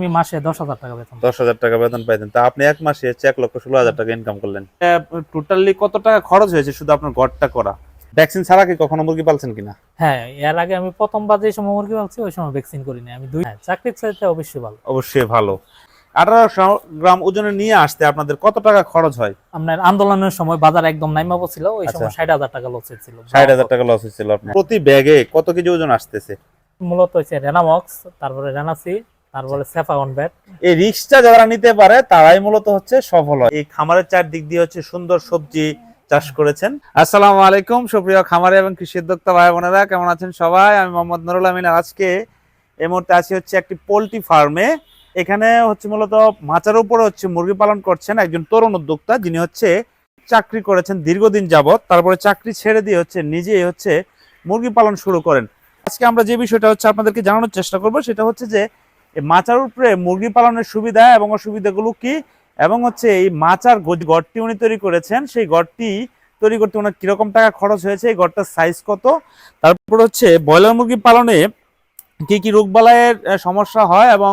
আমি মাসে দশ হাজার টাকা বেতন দশ হাজার টাকা বেতন পাইতেন। তা আপনি এক মাসে হচ্ছে এক লক্ষ ষোলো হাজার টাকা ইনকাম করলেন। টোটালি কত টাকা খরচ হয়েছে শুধু আপনার ঘরটা করা? ভ্যাকসিন ছাড়া কি কখনো মুরগি পালছেন কিনা? হ্যাঁ এর আগে আমি প্রথমবার যে সময় মুরগি পালছি ওই সময় ভ্যাকসিন করিনি আমি দুই হ্যাঁ, চাকরির চাইতে অবশ্যই ভালো। অবশ্যই ভালো। আঠারোশো গ্রাম ওজনে নিয়ে আসতে আপনাদের কত টাকা খরচ হয়? আপনার আন্দোলনের সময় বাজার একদম নাইমা ছিল ওই আচ্ছা। সময় ষাট হাজার টাকা লস ছিল ষাট হাজার টাকা লস হয়েছিল আপনার। প্রতি ব্যাগে কত কেজি ওজন আসতেছে? মূলত হচ্ছে রেনামক্স তারপরে রেনাসি তারপরে সেফা ব্যাট এই রিক্সটা যারা নিতে পারে তারাই মূলত হচ্ছে সফল হয়। এই খামারের চারদিক দিয়ে হচ্ছে সুন্দর সবজি চাষ করেছেন। আসসালামু আলাইকুম সুপ্রিয় খামারে এবং কৃষি উদ্যোক্তা ভাই বোনেরা কেমন আছেন সবাই? আমি মোহাম্মদ নুরুল আমিন আজকে এই মুহূর্তে আছি হচ্ছে একটি পোলট্রি ফার্মে। এখানে হচ্ছে মূলত মাচার উপরে হচ্ছে মুরগি পালন করছেন একজন তরুণ উদ্যোক্তা যিনি হচ্ছে চাকরি করেছেন দীর্ঘদিন যাবত তারপরে চাকরি ছেড়ে দিয়ে হচ্ছে নিজেই হচ্ছে মুরগি পালন শুরু করেন। আজকে আমরা যে বিষয়টা হচ্ছে আপনাদেরকে জানানোর চেষ্টা করব সেটা হচ্ছে যে এই মাচার উপরে মুরগি পালনের সুবিধা এবং অসুবিধাগুলো কি? এবং হচ্ছে এই মাচার গড়টি উনি তৈরি করেছেন সেই গড়টি তৈরি করতে ওনার কীরকম টাকা খরচ হয়েছে এই গড়টার সাইজ কত? তারপর হচ্ছে ব্রয়লার মুরগি পালনে কি কি রোগবালাইয়ের আহ, সমস্যা হয় এবং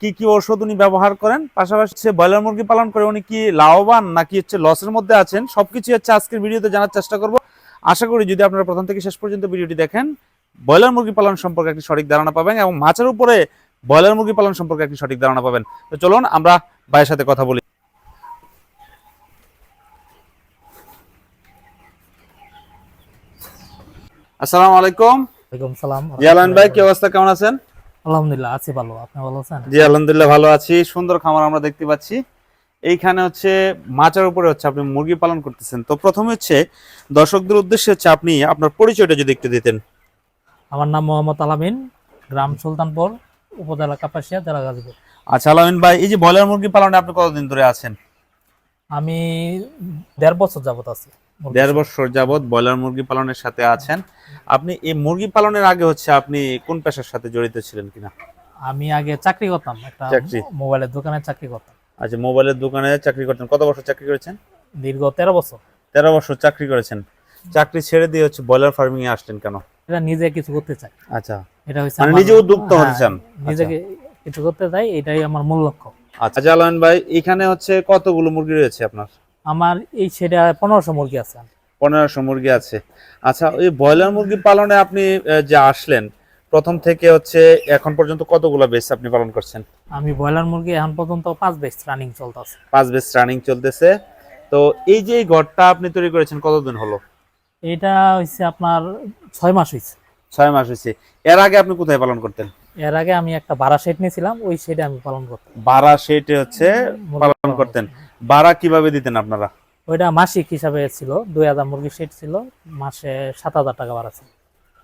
কি কি ওষুধ উনি ব্যবহার করেন? পাশাপাশি ব্রয়লার মুরগি পালন করে উনি কি লাভবান নাকি হচ্ছে লসের মধ্যে আছেন? সবকিছু হচ্ছে আজকের ভিডিওতে জানার চেষ্টা করব। আশা করি যদি আপনারা প্রথম থেকে শেষ পর্যন্ত ভিডিওটি দেখেন ব্রয়লার মুরগি পালন সম্পর্কে একটি সঠিক ধারণা পাবেন এবং মাছের উপরে ব্রয়লার মুরগি পালন সম্পর্কে একটি সঠিক ধারণা পাবেন। তো চলুন আমরা ভাইয়ের সাথে কথা বলি। আসসালামু আলাইকুম। ওয়ালাইকুম সালাম। জিয়ালান ভাই কি অবস্থা? কেমন আছেন? আলহামদুলিল্লাহ আছি ভালো। আপনি ভালো আছেন? জি আলহামদুলিল্লাহ ভালো আছি। সুন্দর খামার আমরা দেখতে পাচ্ছি। এইখানে হচ্ছে মাচার উপরে হচ্ছে আপনি মুরগি পালন করতেছেন। তো প্রথমে হচ্ছে দর্শকদের উদ্দেশ্যে হচ্ছে আপনি আপনার পরিচয়টা যদি একটু দিতেন। আমার নাম মোহাম্মদ আলামিন গ্রাম সুলতানপুর উপজেলা কাপাসিয়া জেলা গাজীপুর। আচ্ছা আলামিন ভাই এই যে ব্রয়লার মুরগি পালনে আপনি কতদিন ধরে আছেন? আমি দেড় বছর যাবত আছি। দেড় বছর যাবত ব্রয়লার মুরগি পালনের সাথে আছেন। আপনি এই মুরগি পালনের আগে হচ্ছে আপনি কোন পেশার সাথে জড়িত ছিলেন কিনা? আমি আগে চাকরি করতাম একটা? মোবাইলের দোকানে চাকরি করতাম। আচ্ছা মোবাইলের দোকানে চাকরি করতেন। কত বছর চাকরি করেছেন? দীর্ঘ তেরো বছর। তেরো বছর চাকরি করেছেন। চাকরি ছেড়ে দিয়ে হচ্ছে ব্রয়লার ফার্মিং এ আসলেন কেন? এটা নিজে কিছু করতে চাই। আচ্ছা। এটা হচ্ছে মানে নিজে উদ্যোক্তা হতে চান নিজেকে কিছু করতে চাই এটাই আমার মূল লক্ষ্য। আচ্ছা জালান ভাই এখানে হচ্ছে কতগুলো মুরগি রয়েছে আপনার? আমার এই সেটা পনেরোশো মুরগি আছে। পনেরোশো মুরগি আছে। আচ্ছা ওই ব্রয়লার মুরগি পালনে আপনি যে আসলেন প্রথম থেকে হচ্ছে এখন পর্যন্ত কতগুলো বেস আপনি পালন করছেন? আমি ব্রয়লার মুরগি এখন পর্যন্ত পাঁচ বেচ রানিং চলতেছে। পাঁচ বেস রানিং চলতেছে। তো এই যে ঘরটা আপনি তৈরি করেছেন কতদিন হলো? এটা হচ্ছে আপনার ছয় মাস হয়েছে ছয় মাস হয়েছে। এর আগে আপনি কোথায় পালন করতেন? এর আগে আমি একটা ভাড়া সেট নিয়েছিলাম ওই সেটে আমি পালন করতাম। বারা সেটে হচ্ছে পালন করতেন। বারা কীভাবে দিতেন আপনারা? ওইটা মাসিক হিসাবে ছিল দুই হাজার মুরগি সেট ছিল মাসে সাত হাজার টাকা ভাড়া ছিল।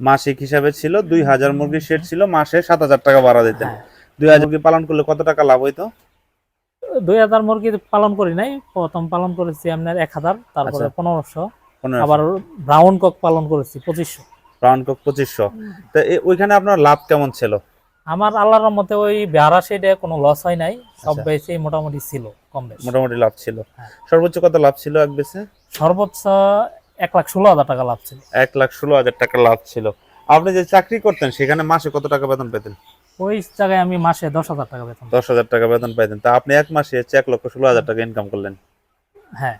মাসিক হিসাবে ছিল দুই হাজার মুরগি সেট ছিল মাসে সাত হাজার টাকা ভাড়া দিতেন। হ্যাঁ। দুই হাজার মুরগি পালন করলে কত টাকা লাভ হইতো? দুই হাজার মুরগি পালন করি নাই প্রথম পালন করেছি আপনার এক হাজার তারপরে আচ্ছা। পনেরোশো। আবার ব্রাউন কক পালন করেছি পঁচিশশো। রাউন্ড কক পঁচিশশো তো ওইখানে আপনার লাভ কেমন ছিল? আমার আল্লাহর মতে ওই ভাড়া সেটে কোনো লস হয় নাই সব আচ্ছা। বেশি মোটামুটি ছিল কম বেশি। মোটামুটি লাভ ছিল। হ্যাঁ। সর্বোচ্চ কত লাভ ছিল এক বেসে সর্বোচ্চ এক লাখ ষোলো হাজার টাকা লাভ ছিল। এক লাখ ষোলো হাজার টাকা লাভ ছিল। আপনি যে চাকরি করতেন সেখানে মাসে কত টাকা বেতন পেতেন? ওই জায়গায় আমি মাসে দশ হাজার টাকা বেতন দশ হাজার টাকা বেতন পাইতেন। তা আপনি এক মাসে হচ্ছে এক লক্ষ ষোলো হাজার টাকা ইনকাম করলেন। হ্যাঁ।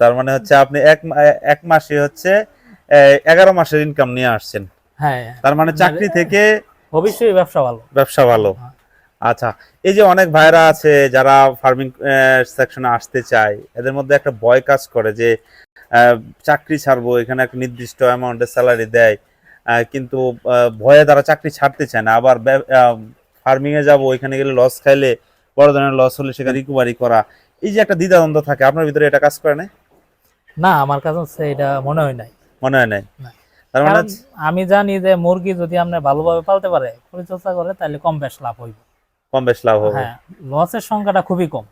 তার মানে হচ্ছে আপনি এক এক মাসে হচ্ছে এগারো মাসের ইনকাম নিয়ে আসছেন। হ্যাঁ। তার মানে চাকরি থেকে অবশ্যই ব্যবসা ভালো। ব্যবসা ভালো। হ্যাঁ। আচ্ছা এই যে অনেক ভাইরা আছে যারা ফার্মিং সেকশনে আসতে চায় এদের মধ্যে একটা ভয় কাজ করে যে চাকরি ছাড়বো এখানে একটা নির্দিষ্ট অ্যামাউন্টের স্যালারি দেয় কিন্তু ভয়ে তারা চাকরি ছাড়তে চায় না। আবার ফার্মিং এ যাব এখানে গেলে লস খাইলে বড় ধরনের লস হলে সেখানে রিকভারি করা। এই যে একটা দ্বিধাদ্বন্দ্ব থাকে আপনার ভিতরে এটা কাজ করে না না আমার কাছে এটা মনে হয় নাই। মনে হয় নাই? তার মানে আমি জানি যে মুরগি যদি আপনি ভালোভাবে পালতে পারে পরিচর্যা করে তাহলে কম বেশ লাভ হইব। কম বেশ লাভ হবে। হ্যাঁ লসের সংখ্যাটা খুবই কম।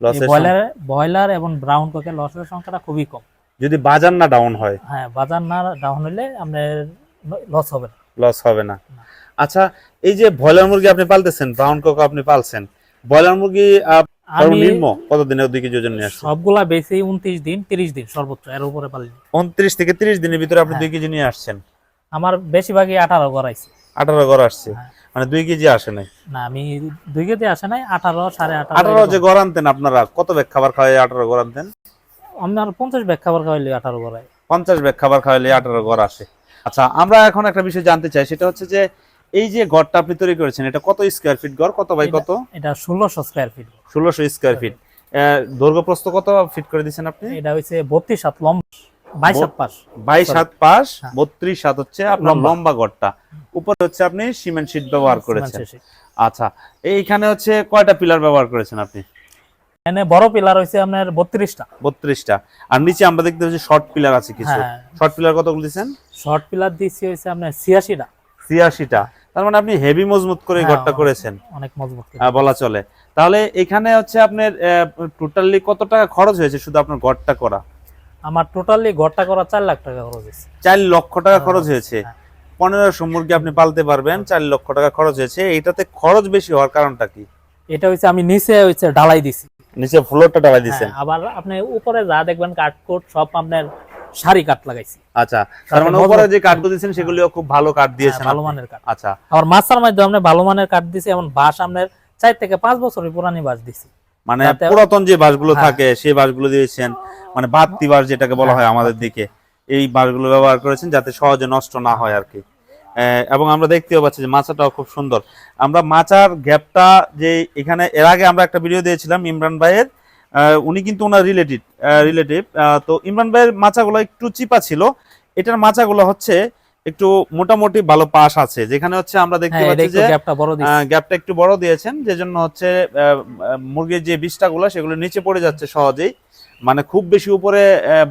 ব্রয়লার ব্রয়লার এবং ব্রাউন কোকের লসের সংখ্যাটা খুবই কম। যদি বাজার না ডাউন হয়? হ্যাঁ বাজার না ডাউন হলে আপনার লস হবে না। লস হবে না। আচ্ছা এই যে ব্রয়লার মুরগি আপনি পালতেছেন ব্রাউন কক আপনি পালছেন ব্রয়লার মুরগি কতদিনে দুই কেজি ওজন নিয়ে আসছেন? সবগুলা বেশি উনত্রিশ দিন তিরিশ দিন সর্বোচ্চ এর উপরে পালি উনত্রিশ থেকে তিরিশ দিনের ভিতরে আপনি হ্যাঁ। দুই কেজি নিয়ে আসছেন? আমার বেশিরভাগই আঠারো গড়াইছে। আঠারো ঘর আসছে। হ্যাঁ। মানে দুই কেজি আসে নাই? না আমি দুই কেজি আসে নাই আঠারো সাড়ে আঠারো আঠারো যে এরকম। গড় আনতেন আপনারা কত ব্যাগ খাবার খাওয়াই আঠারো গড় আনতেন? আপনার পঞ্চাশ ব্যাগ খাবার খাওয়াইলে আঠারো করায় পঞ্চাশ ব্যাগ খাবার খাওয়াইলে আঠারো গড় আসে। আচ্ছা আমরা এখন একটা বিষয় জানতে চাই সেটা হচ্ছে যে এই যে ঘরটা আপনি তৈরি করেছেন এটা কত স্কোয়ার ফিট ঘর? কত বাই কত? এটা ষোলোশো স্কোয়ার ফিট ষোলোশো স্কোয়ার ফিট দৈর্ঘ্য প্রস্থ কত ফিট করে দিচ্ছেন আপনি? এটা হচ্ছে বত্রিশ সাত লম্বা। বাইশ সাত পাশ। বাইশ Sorry. পাশ হ্যাঁ। বত্রিশ সাত হচ্ছে আপনার লম্বা। লম্বা ঘরটা। উপরে হচ্ছে আপনি সিমেন্ট শীট ব্যবহার করেছেন। আচ্ছা এইখানে হচ্ছে কয়টা পিলার ব্যবহার করেছেন আপনি? এখানে বড় পিলার আপনার বত্রিশটা। বত্রিশটা। আর নিচে আমরা দেখতে পাচ্ছি শর্ট পিলার আছে কিছু। হ্যাঁ। শর্ট পিলার কতগুলো দিচ্ছেন শর্ট পিলার দিচ্ছি হয়েছে আপনার ছিয়াশিটা। ছিয়াশিটা। তার মানে আপনি হেভি মজবুত করে হ্যাঁ, ঘরটা করেছেন। অনেক মজবুত। বলা চলে। তাহলে এখানে হচ্ছে আপনার টোটালি কত টাকা খরচ হয়েছে শুধু আপনার ঘরটা করা? আমার টোটালি ঘরটা করা চার লাখ টাকা খরচ হয়েছে। চার লক্ষ টাকা হ্যাঁ, খরচ হয়েছে। হ্যাঁ। পনেরোশো মুরগি আপনি পালতে পারবেন চার লক্ষ টাকা খরচ হয়েছে। এটাতে খরচ বেশি হওয়ার কারণটা কি? এটা হচ্ছে আমি নিচে হচ্ছে ঢালাই দিছি। নিচে ফ্লোরটা ঢালাই দিচ্ছেন হ্যাঁ, আবার আপনি উপরে যা দেখবেন কাঠকোট সব আপনার সারি কাঠ লাগাইছি। আচ্ছা তার মানে মজবুত- উপরে যে কাঠগুলো দিয়েছেন সেগুলিও খুব ভালো কাঠ দিয়েছেন হ্যাঁ, ভালো মানের কাঠ। আচ্ছা। আবার মাছার মাধ্যমে আপনি ভালো মানের কাঠ দিছি এমন বাঁশ আপনার চার থেকে পাঁচ বছরের পুরানি বাঁশ দিছি। মানে যাতে- পুরাতন যে বাঁশগুলো হ্যাঁ। থাকে সেই বাঁশগুলো দিয়েছেন মানে বাত্তি বাঁশ যেটাকে বলা হয় আমাদের দিকে এই বাঁশগুলো ব্যবহার করেছেন যাতে সহজে নষ্ট না হয় আর কি। আহ, এবং আমরা দেখতেও পাচ্ছি যে মাছাটাও খুব সুন্দর। আমরা মাচার গ্যাপটা যে এখানে এর আগে আমরা একটা ভিডিও দিয়েছিলাম ইমরান ভাইয়ের উনি কিন্তু ওনার রিলেটিভ রিলেটিভ তো ইমরান ভাইয়ের মাচাগুলো একটু চিপা ছিল। এটার মাচাগুলো হচ্ছে একটু মোটামুটি ভালো পাশ আছে। যেখানে হচ্ছে আমরা দেখতে হ্যাঁ পাচ্ছি যে গ্যাপটা একটু বড় দিয়েছেন যে জন্য হচ্ছে মুরগির যে বিষটা গুলো সেগুলো নিচে পড়ে যাচ্ছে সহজেই। মানে খুব বেশি উপরে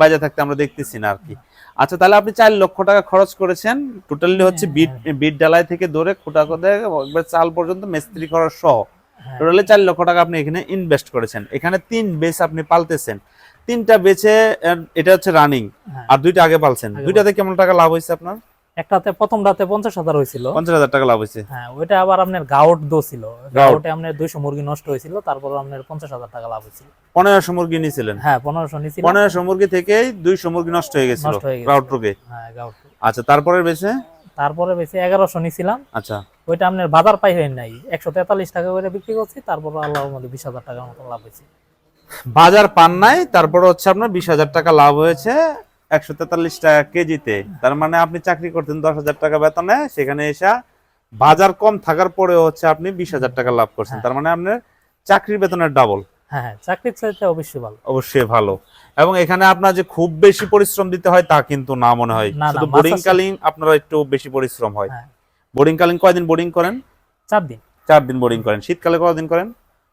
বাইরে থাকতে আমরা দেখতেছি না আর কি আচ্ছা তাহলে আপনি চার লক্ষ টাকা খরচ করেছেন। টোটালি হচ্ছে বিট বিট ডালাই থেকে ধরে খুঁটা একবার চাল পর্যন্ত মিস্ত্রি খরচ সহ। হ্যাঁ। টোটালি চার লক্ষ টাকা আপনি এখানে ইনভেস্ট করেছেন। এখানে তিন বেচ আপনি পালতেছেন। তিনটা বেচে এটা হচ্ছে রানিং হ্যাঁ। আর দুইটা আগে পালছেন। দুইটাতে কেমন টাকা লাভ হয়েছে আপনার? একটাতে প্রথম রাতে পঞ্চাশ হাজার হয়েছিল। পঞ্চাশ হাজার টাকা লাভ হয়েছে। হ্যাঁ ওইটা আবার আপনার গাউট দো ছিল। গাউটে আপনার দুইশো মুরগি নষ্ট হয়েছিল তারপর আপনার পঞ্চাশ হাজার টাকা লাভ হয়েছিল। পনেরোশো মুরগি নিয়েছিলেন? হ্যাঁ পনেরোশো নিয়েছিল পনেরোশো মুরগি থেকেই দুইশো মুরগি নষ্ট হয়ে গেছিল হয়ে রোগে। হ্যাঁ গাউট আচ্ছা তারপরে বেছে তারপরে বেশি এগারোশো নিয়েছিলাম। আচ্ছা। ওইটা আপনার বাজার পাই হয় নাই। একশো তেতাল্লিশ টাকা করে বিক্রি করছি তারপর আল্লাহর মধ্যে বিশ হাজার টাকার মতো লাভ হয়েছে। বাজার পান নাই তারপরে হচ্ছে আপনার বিশ হাজার টাকা লাভ হয়েছে একশো তেতাল্লিশ টাকা কেজিতে। তার মানে আপনি চাকরি করতেন দশ হাজার টাকা বেতনে সেখানে এসে বাজার কম থাকার পরেও হচ্ছে আপনি বিশ হাজার টাকা লাভ করছেন। তার মানে আপনার চাকরির বেতনের ডাবল হ্যাঁ হ্যাঁ চাকরির চাইতে অবশ্যই ভালো। অবশ্যই ভালো। এবং এখানে আপনার যে খুব বেশি পরিশ্রম দিতে হয় তা কিন্তু না মনে হয়। শুধু বোর্ডিং কালীন আপনারা একটু বেশি পরিশ্রম হয়। হ্যাঁ। বোর্ডিং কালীন কয়দিন বোর্ডিং করেন? চার দিন। চার দিন বোর্ডিং করেন। শীতকালে কতদিন করেন?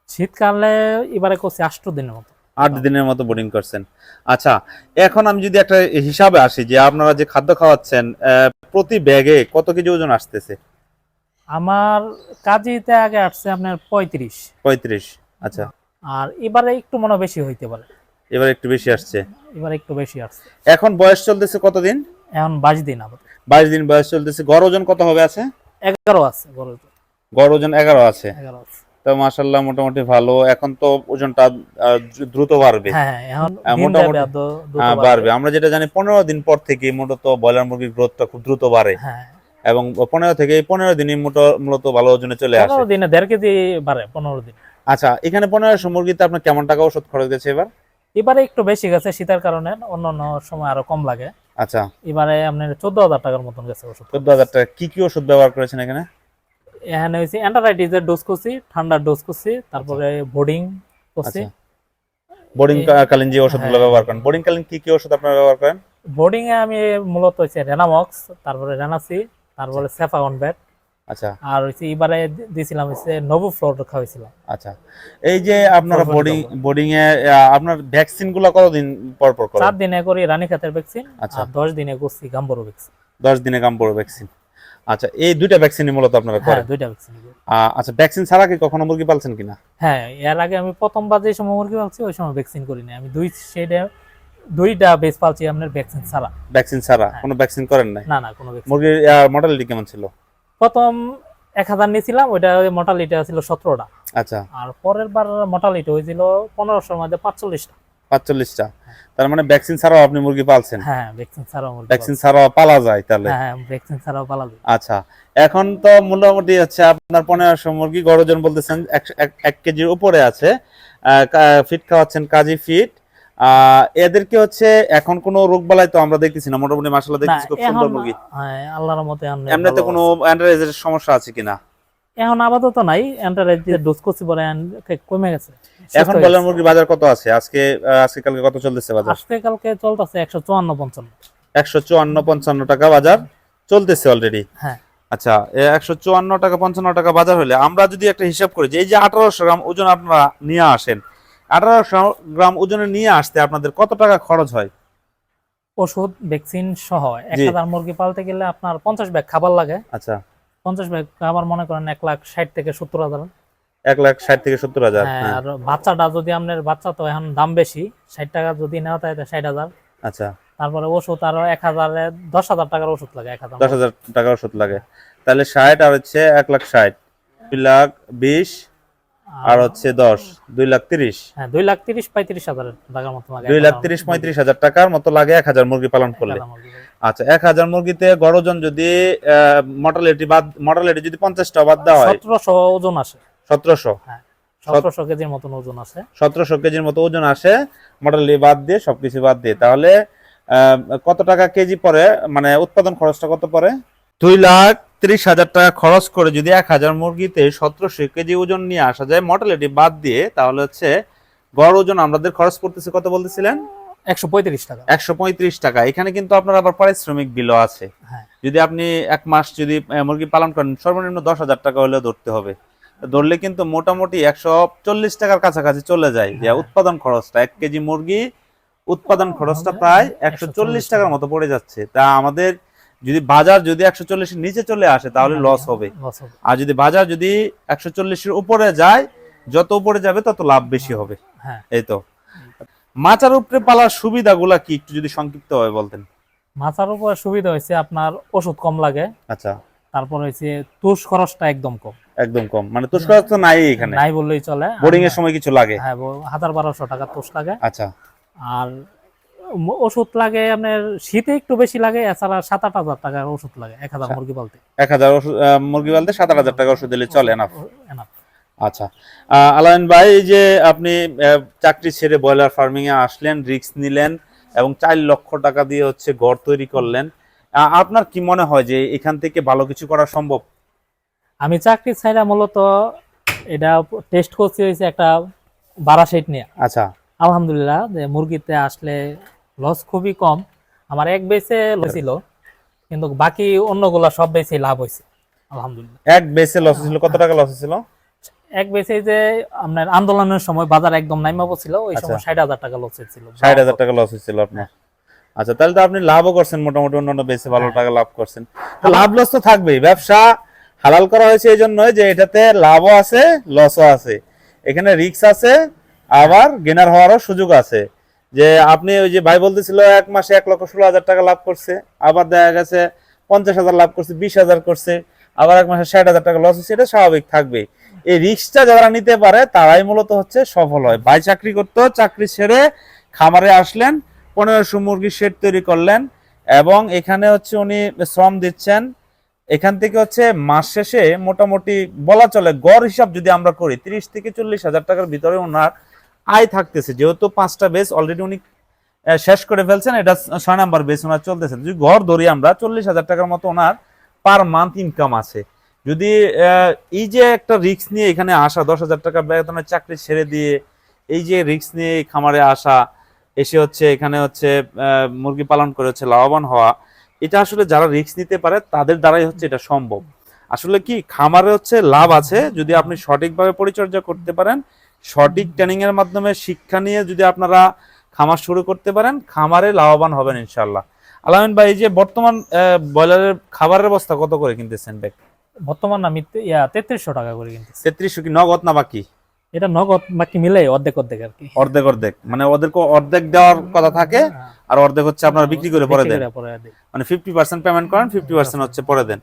শীতকালে এবারে করছি আষ্ট দিনের মতো। আট দিনের মতো বোর্ডিং করছেন। আচ্ছা এখন আমি যদি একটা হিসাবে আসি যে আপনারা যে খাদ্য খাওয়াচ্ছেন প্রতি ব্যাগে কত কেজি ওজন আসতেছে? আমার কাজীতে আগে আসছে আপনার পঁয়ত্রিশ। পঁয়ত্রিশ আচ্ছা। আর এবারে একটু মনে বেশি হইতে পারে। এবার একটু বেশি আসছে। এবারে একটু বেশি আসছে। এখন বয়স চলতেছে কতদিন? এখন বাইশ দিন আবার বাইশ দিন বয়স চলতেছে। গড় ওজন কত হবে আছে? এগারো আছে গড় ওজন। এগারো আছে। তো মাসাল্লাহ মোটামুটি ভালো। এখন তো ওজনটা দ্রুত বাড়বে। হ্যাঁ হ্যাঁ, হ্যাঁ, মোটামুটি- বাড়বে। আমরা যেটা জানি পনেরো দিন পর থেকে মূলত ব্রয়লার মুরগির গ্রোথটা খুব দ্রুত বাড়ে। এবং পনেরো থেকে পনেরো দিনই মূলত ভালো ওজনে চলে আসে। পনেরো দিনে দেড় কেজি বাড়ে পনেরো দিন। আচ্ছা এখানে পনেরোশো মুরগিতে আপনার কেমন টাকা ওষুধ খরচ গেছে এবার? এবারে একটু বেশি গেছে শীতের কারণে অন্য সময় আরও কম লাগে। আচ্ছা। এবারে আপনার চোদ্দ হাজার টাকার মতন গেছে ওষুধ। চোদ্দ হাজার টাকা। কি কি ওষুধ ব্যবহার করেছেন এখানে? এখানে হয়েছে অ্যান্টারাইটিসের ডোজ করছি ঠান্ডার ডোজ করছি তারপরে বোর্ডিং করছি। আচ্ছা। বোর্ডিং কালীন যে ওষুধগুলো হ্যাঁ। ব্যবহার করেন বোর্ডিং কালীন কি কি ওষুধ আপনারা ব্যবহার করেন? বোর্ডিং এ আমি মূলত হচ্ছে রেনামক্স তারপরে রেনাসি তারপরে সেফা ব্যাট আচ্ছা। আর হচ্ছে এবারে দিয়েছিলাম হচ্ছে নবু ফ্লোর খাওয়াইছিলাম। আচ্ছা। এই যে আপনারা বোর্ডিং বোর্ডিং এ আপনার ভ্যাকসিনগুলো কতদিন পর পর করেন দিনে করি রানী খাতের ভ্যাকসিন আচ্ছা। দিনে করছি গাম্বরো ভ্যাকসিন দশ দিনে কাম্পড় ভ্যাকসিন আচ্ছা এই দুইটা ভ্যাকসিনই মূলত আপনারা হ্যাঁ করেন দুইটা ভ্যাকসিন আচ্ছা ভ্যাকসিন ছাড়া কি কখনো মুরগি পালছেন কিনা? হ্যাঁ এর আগে আমি প্রথমবার যে সময় মুরগি পালছি ওই সময় ভ্যাকসিন করি না আমি দুই সেটা দুইটা বেস পালছি আপনার ভ্যাকসিন ছাড়া। ভ্যাকসিন ছাড়া? হ্যাঁ। কোনো ভ্যাকসিন করেন নাই? না না কোনো মুরগির মডেলিটি কেমন ছিল? প্রথম এক হাজার নিয়েছিলাম ওইটা মোটালিটা ছিল সতেরোটা। আচ্ছা। আর পরের বার মোটালিটি হয়েছিল পনেরোশোর মধ্যে পাঁচচল্লিশটা। পাঁচচল্লিশটা। তার মানে ভ্যাকসিন ছাড়াও আপনি মুরগি পালছেন? হ্যাঁ ভ্যাকসিন ছাড়াও ভ্যাকসিন ছাড়াও পালা যায় তাহলে? হ্যাঁ ভ্যাকসিন ছাড়াও পালা যায়। আচ্ছা এখন তো মোটামুটি হচ্ছে আপনার পনেরোশো মুরগি গড়জন বলতেছেন এক কেজির উপরে আছে ফিট খাওয়াচ্ছেন কাজী ফিট এদেরকে হচ্ছে এখন কোনো রোগ বালাই তো আমরা দেখতেছি না। মোটামুটি মাসাল্লাহ দেখতেছি খুব সুন্দর মুরগি। হ্যাঁ আল্লাহর মতে এমনিতে কোনো। সমস্যা আছে কিনা? এখন আপাতত নাই যে ডোজ করছি এখন কমে গেছে এখন বলার মুরগির বাজার কত আছে? আজকে আজকে কালকে কত চলতেছে বাজার? আজকে কালকে চলতেছে একশো চুয়ান্ন পঞ্চান্ন। একশো চুয়ান্ন পঞ্চান্ন টাকা বাজার চলতেছে অলরেডি হ্যাঁ। আচ্ছা একশো চুয়ান্ন টাকা পঞ্চান্ন টাকা বাজার হলে আমরা যদি একটা হিসাব করি যে এই যে আঠারোশো গ্রাম ওজন আপনারা নিয়ে আসেন আঠারোশো গ্রাম ওজনে নিয়ে আসতে আপনাদের কত টাকা খরচ হয়? ওষুধ ভ্যাকসিন সহ এক হাজার মুরগি পালতে গেলে আপনার পঞ্চাশ ব্যাগ খাবার লাগে। আচ্ছা। পঞ্চাশ ব্যাগ খাবার মনে করেন এক লাখ ষাট থেকে সত্তর হাজার। এক লাখ ষাট থেকে সত্তর হাজার হ্যাঁ, হ্যাঁ, আর বাচ্চাটা যদি আপনার বাচ্চা তো এখন দাম বেশি ষাট টাকা যদি নেওয়া হয় ষাট হাজার। আচ্ছা। তারপরে ওষুধ আরও এক হাজারে দশ হাজার টাকার ওষুধ লাগে এক হাজার। দশ হাজার টাকা ওষুধ লাগে। তাহলে ষাট আর হচ্ছে এক লাখ ষাট। দুই লাখ বিশ। আর হচ্ছে দশ দুই লাখ তিরিশ। হ্যাঁ দুই লাখ তিরিশ পঁয়ত্রিশ হাজার টাকার মতো লাগে দুই লাখ তিরিশ পঁয়ত্রিশ হাজার টাকার মতো লাগে এক হাজার মুরগি পালন করলে। আচ্ছা এক হাজার মুরগিতে গড়জন যদি মর্টালিটি বাদ মর্টালিটি যদি পঞ্চাশটা বাদ দেওয়া হয়? সতেরোশো ওজন আসে। সতেরোশো। সতেরোশো কেজির মতন ওজন আছে সতেরোশো কেজির মতো ওজন আসে মর্টালিটি বাদ দিয়ে সবকিছু বাদ দিয়ে। তাহলে আহ, কত টাকা কেজি পরে মানে উৎপাদন খরচটা কত পরে? দুই লাখ ত্রিশ হাজার টাকা খরচ করে যদি এক হাজার মুরগিতে সতেরোশো কেজি ওজন নিয়ে আসা যায় মর্টালিটি বাদ দিয়ে তাহলে হচ্ছে গড় ওজন আমাদের খরচ করতেছে কত বলতেছিলেন? একশো পঁয়ত্রিশ টাকা। একশো পঁয়ত্রিশ টাকা। এখানে কিন্তু আপনার আবার পারিশ্রমিক বিলও আছে। হ্যাঁ। যদি আপনি এক মাস যদি মুরগি পালন করেন সর্বনিম্ন দশ হাজার টাকা হলেও ধরতে হবে। ধরলে কিন্তু মোটামুটি একশো চল্লিশ টাকার কাছাকাছি চলে যায় যে হ্যাঁ। উৎপাদন খরচটা। এক কেজি মুরগি উৎপাদন খরচটা প্রায় একশো চল্লিশ টাকার মতো পড়ে যাচ্ছে। তা আমাদের যদি বাজার যদি একশো চল্লিশের নিচে চলে আসে তাহলে লস হবে। আর যদি বাজার যদি একশো চল্লিশের উপরে যায় যত উপরে যাবে তত লাভ বেশি হবে। হ্যাঁ। এই তো। মাচার উপরে পালার সুবিধাগুলা কি একটু যদি সংক্ষিপ্ত হয় বলতেন? মাথার উপর সুবিধা হয়েছে আপনার ওষুধ কম লাগে। আচ্ছা। তারপর হয়েছে তুষ খরচটা একদম কম। একদম কম। মানে তুষ খরচ তো নাই এখানে। নাই বললেই চলে। বোর্ডিং এর সময় কিছু লাগে। হ্যাঁ হাজার বারোশো টাকা তুষ লাগে। আচ্ছা। আর ওষুধ লাগে আপনার শীতে একটু বেশি লাগে এছাড়া সাত আট হাজার টাকার ওষুধ লাগে এক হাজার আচ্ছা। মুরগি পালতে। এক হাজার মুরগি পালতে সাত আট হাজার টাকা ওষুধ দিলে চলে না Enough। আচ্ছা। আহ, আলামিন ভাই যে আপনি চাকরি ছেড়ে ব্রয়লার ফার্মিং এ আসলেন রিস্ক নিলেন এবং চার লক্ষ টাকা দিয়ে হচ্ছে ঘর তৈরি করলেন আপনার কি মনে হয় যে এখান থেকে ভালো কিছু করা সম্ভব? আমি চাকরি ছাইরা মূলত এটা টেস্ট করছি হয়েছে একটা বারা সেট নিয়ে। আচ্ছা। আলহামদুলিল্লাহ যে মুরগিতে আসলে লস খুবই কম। আমার এক বেসে ছিল কিন্তু বাকি অন্যগুলা সব বেসে লাভ হয়েছে আলহামদুলিল্লাহ। এক বেসে লস ছিল কত টাকা লস ছিল? এক বেসে যে আপনার আন্দোলনের সময় বাজার একদম নাইমা ছিল ওই সময় আচ্ছা। ষাট হাজার টাকা লস হয়েছিল। ষাট হাজার টাকা লস হয়েছিল আপনার। আচ্ছা তাহলে তো আপনি লাভও করছেন মোটামুটি অন্যান্য বেসে ভালো হ্যাঁ। টাকা লাভ করছেন। লাভ লস তো থাকবেই ব্যবসা হালাল করা হয়েছে এই জন্যই যে এটাতে লাভও আছে লসও আছে। এখানে রিস্ক আছে আবার গেনার হওয়ারও সুযোগ আছে। যে আপনি ওই যে ভাই বলতেছিল, এক মাসে এক লক্ষ ষোলো হাজার টাকা লাভ করছে। আবার দেখা গেছে পঞ্চাশ হাজার লাভ করছে, বিশ হাজার করছে। আবার এক মাসে ষাট হাজার টাকা লস হচ্ছে, এটা স্বাভাবিক থাকবে। এই রিক্সটা যারা নিতে পারে, তারাই মূলত হচ্ছে সফল হয়। ভাই চাকরি করতো, চাকরি ছেড়ে খামারে আসলেন, পনেরোশো মুরগির শেড তৈরি করলেন এবং এখানে হচ্ছে উনি শ্রম দিচ্ছেন। এখান থেকে হচ্ছে মাস শেষে মোটামুটি বলা চলে গড় হিসাব যদি আমরা করি, তিরিশ থেকে চল্লিশ হাজার টাকার ভিতরে ওনার আয় থাকতেছে। যেহেতু পাঁচটা বেস অলরেডি উনি শেষ করে ফেলছেন, এটা ছয় নাম্বার বেস ওনার চলতেছে। যদি ঘর ধরি আমরা, চল্লিশ হাজার টাকার মতো ওনার পার মান্থ ইনকাম আছে। যদি এই যে একটা রিস্ক নিয়ে এখানে আসা, দশ হাজার টাকা বেতনের চাকরি ছেড়ে দিয়ে এই যে রিস্ক নিয়ে খামারে আসা, এসে হচ্ছে, এখানে হচ্ছে মুরগি পালন করে হচ্ছে লাভবান হওয়া, এটা আসলে যারা রিস্ক নিতে পারে, তাদের দ্বারাই হচ্ছে এটা সম্ভব। আসলে কি, খামারে হচ্ছে লাভ আছে, যদি আপনি সঠিকভাবে পরিচর্যা করতে পারেন সঠিক ট্রেনিং এর মাধ্যমে শিক্ষা নিয়ে যদি আপনারা খামার শুরু করতে পারেন খামারে লাভবান হবেন ইনশাল্লাহ আলামিন ভাই যে বর্তমান ব্রয়লারের খাবারের বস্তা কত করে কিনতেছেন ব্যাগ বর্তমান আমি ইয়া তেত্রিশশো টাকা করে কিনতেছি। তেত্রিশশো কি নগদ না বাকি? এটা নগদ বাকি মিলে অর্ধেক অর্ধেক আর কি। অর্ধেক অর্ধেক। মানে ওদেরকে অর্ধেক দেওয়ার কথা থাকে আর অর্ধেক হচ্ছে আপনারা বিক্রি করে পরে দেন। মানে ফিফটি পার্সেন্ট পেমেন্ট করেন ফিফটি পার্সেন্ট হচ্ছে পরে দেন।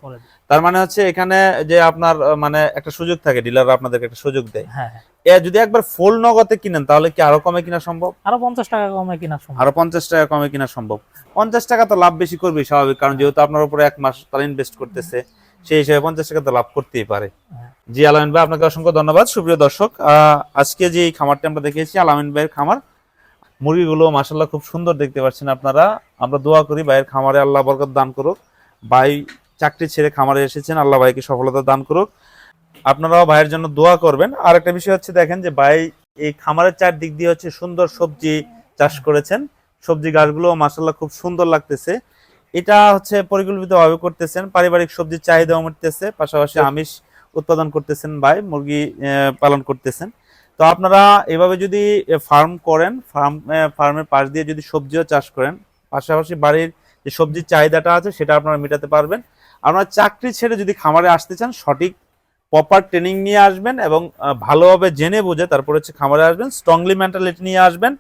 তার মানে হচ্ছে এখানে যে আপনার মানে একটা সুযোগ থাকে ডিলাররা আপনাদেরকে একটা সুযোগ দেয়। হ্যাঁ হ্যাঁ। এ যদি একবার ফুল নগদে কিনেন তাহলে কি আরও কমে কিনা সম্ভব? আরও পঞ্চাশ টাকা কমে কিনা সম্ভব। আরও পঞ্চাশ টাকা কমে কিনা সম্ভব। পঞ্চাশ টাকা তো লাভ বেশি করবে স্বাভাবিক কারণ যেহেতু আপনার উপরে এক মাস তারা ইনভেস্ট করতেছে সেই হিসেবে পঞ্চাশ টাকা তো লাভ করতেই পারে। হ্যাঁ। জি আলামিন ভাই আপনাকে অসংখ্য ধন্যবাদ। সুপ্রিয় দর্শক আজকে যে খামারটি আমরা দেখিয়েছি আলামিন ভাইয়ের খামার মুরগিগুলো মাসাল্লাহ খুব সুন্দর দেখতে পাচ্ছেন আপনারা। আমরা দোয়া করি ভাইয়ের খামারে আল্লাহ বরকত দান করুক। ভাই চাকরি ছেড়ে খামারে এসেছেন, আল্লাহ ভাইকে সফলতা দান করুক। আপনারাও ভাইয়ের জন্য দোয়া করবেন। আর একটা বিষয় হচ্ছে দেখেন যে ভাই এই খামারের চারদিক দিয়ে হচ্ছে সুন্দর সবজি চাষ করেছেন। সবজি গাছগুলো মাসাল্লাহ খুব সুন্দর লাগতেছে। এটা হচ্ছে পরিকল্পিতভাবে করতেছেন, পারিবারিক সবজির চাহিদাও মিটতেছে, পাশাপাশি আমিষ উৎপাদন করতেছেন ভাই, মুরগি পালন করতেছেন। তো আপনারা এভাবে যদি ফার্ম করেন ফার্ম ফার্মের পাশ দিয়ে যদি সবজিও চাষ করেন, পাশাপাশি বাড়ির যে সবজির চাহিদাটা আছে সেটা আপনারা মেটাতে পারবেন। আপনারা চাকরি ছেড়ে যদি খামারে আসতে চান, সঠিক প্রপার ট্রেনিং নিয়ে আসবেন এবং ভালোভাবে জেনে বুঝে তারপর হচ্ছে খামারে আসবেন স্ট্রংলি মেন্টালিটি নিয়ে আসবেন,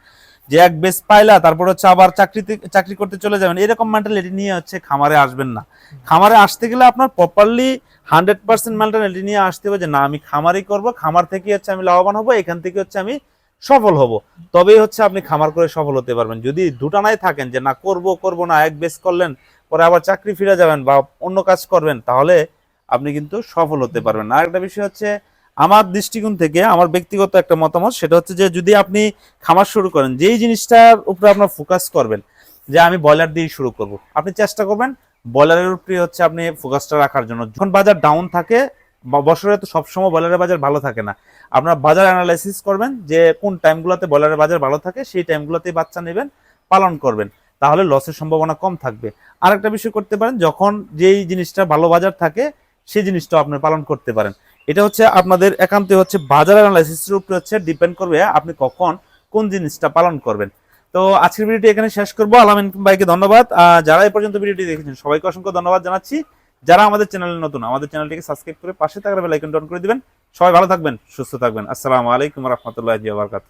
যে এক বেশ পাইলা, তারপর হচ্ছে আবার চাকরিতে, চাকরি করতে চলে যাবেন, এরকম মেন্টালিটি নিয়ে হচ্ছে খামারে আসবেন না। খামারে আসতে গেলে আপনার প্রপারলি হান্ড্রেড পার্সেন্ট মেন্টালিটি নিয়ে আসতে হবে যে, না, আমি খামারই করব, খামার থেকে হচ্ছে আমি লাভবান হব, এখান থেকে হচ্ছে আমি সফল হব। তবেই হচ্ছে আপনি খামার করে সফল হতে পারবেন। যদি দুটানাই থাকেন যে, না, করব করব না, এক বেশ করলেন, পরে আবার চাকরি ফিরে যাবেন বা অন্য কাজ করবেন, তাহলে আপনি কিন্তু সফল হতে পারবেন। না আরেকটা বিষয় হচ্ছে, আমার দৃষ্টিকোণ থেকে আমার ব্যক্তিগত একটা মতামত, সেটা হচ্ছে যে, যদি আপনি খামার শুরু করেন, যেই জিনিসটার উপরে আপনার ফোকাস করবেন, যে, আমি ব্রয়লার দিয়েই শুরু করব, আপনি চেষ্টা করবেন ব্রয়লারের উপরে হচ্ছে আপনি ফোকাসটা রাখার জন্য। যখন বাজার ডাউন থাকে বছরে তো সবসময় ব্রয়লারের বাজার ভালো থাকে না। আপনার বাজার অ্যানালাইসিস করবেন যে কোন টাইমগুলোতে ব্রয়লারের বাজার ভালো থাকে, সেই টাইমগুলোতেই বাচ্চা নেবেন, পালন করবেন। তাহলে লসের সম্ভাবনা কম থাকবে। আরেকটা বিষয় করতে পারেন, যখন যেই জিনিসটা ভালো বাজার থাকে, সেই জিনিসটা আপনি পালন করতে পারেন। এটা হচ্ছে আপনাদের একান্তই হচ্ছে বাজার অ্যানালাইসিসের উপরে হচ্ছে ডিপেন্ড করবে আপনি কখন কোন জিনিসটা পালন করবেন। তো আজকের ভিডিওটি এখানে শেষ করব। আলামিন ভাইকে ধন্যবাদ। যারা এই পর্যন্ত ভিডিওটি দেখেছেন, সবাইকে অসংখ্য ধন্যবাদ জানাচ্ছি। যারা আমাদের চ্যানেলে নতুন, আমাদের চ্যানেলটিকে সাবস্ক্রাইব করে পাশে থাকার বেলাইকন অন করে দিবেন। সবাই ভালো থাকবেন, সুস্থ থাকবেন। আসসালামু আলাইকুম রহমতুল্লাহ বারকাত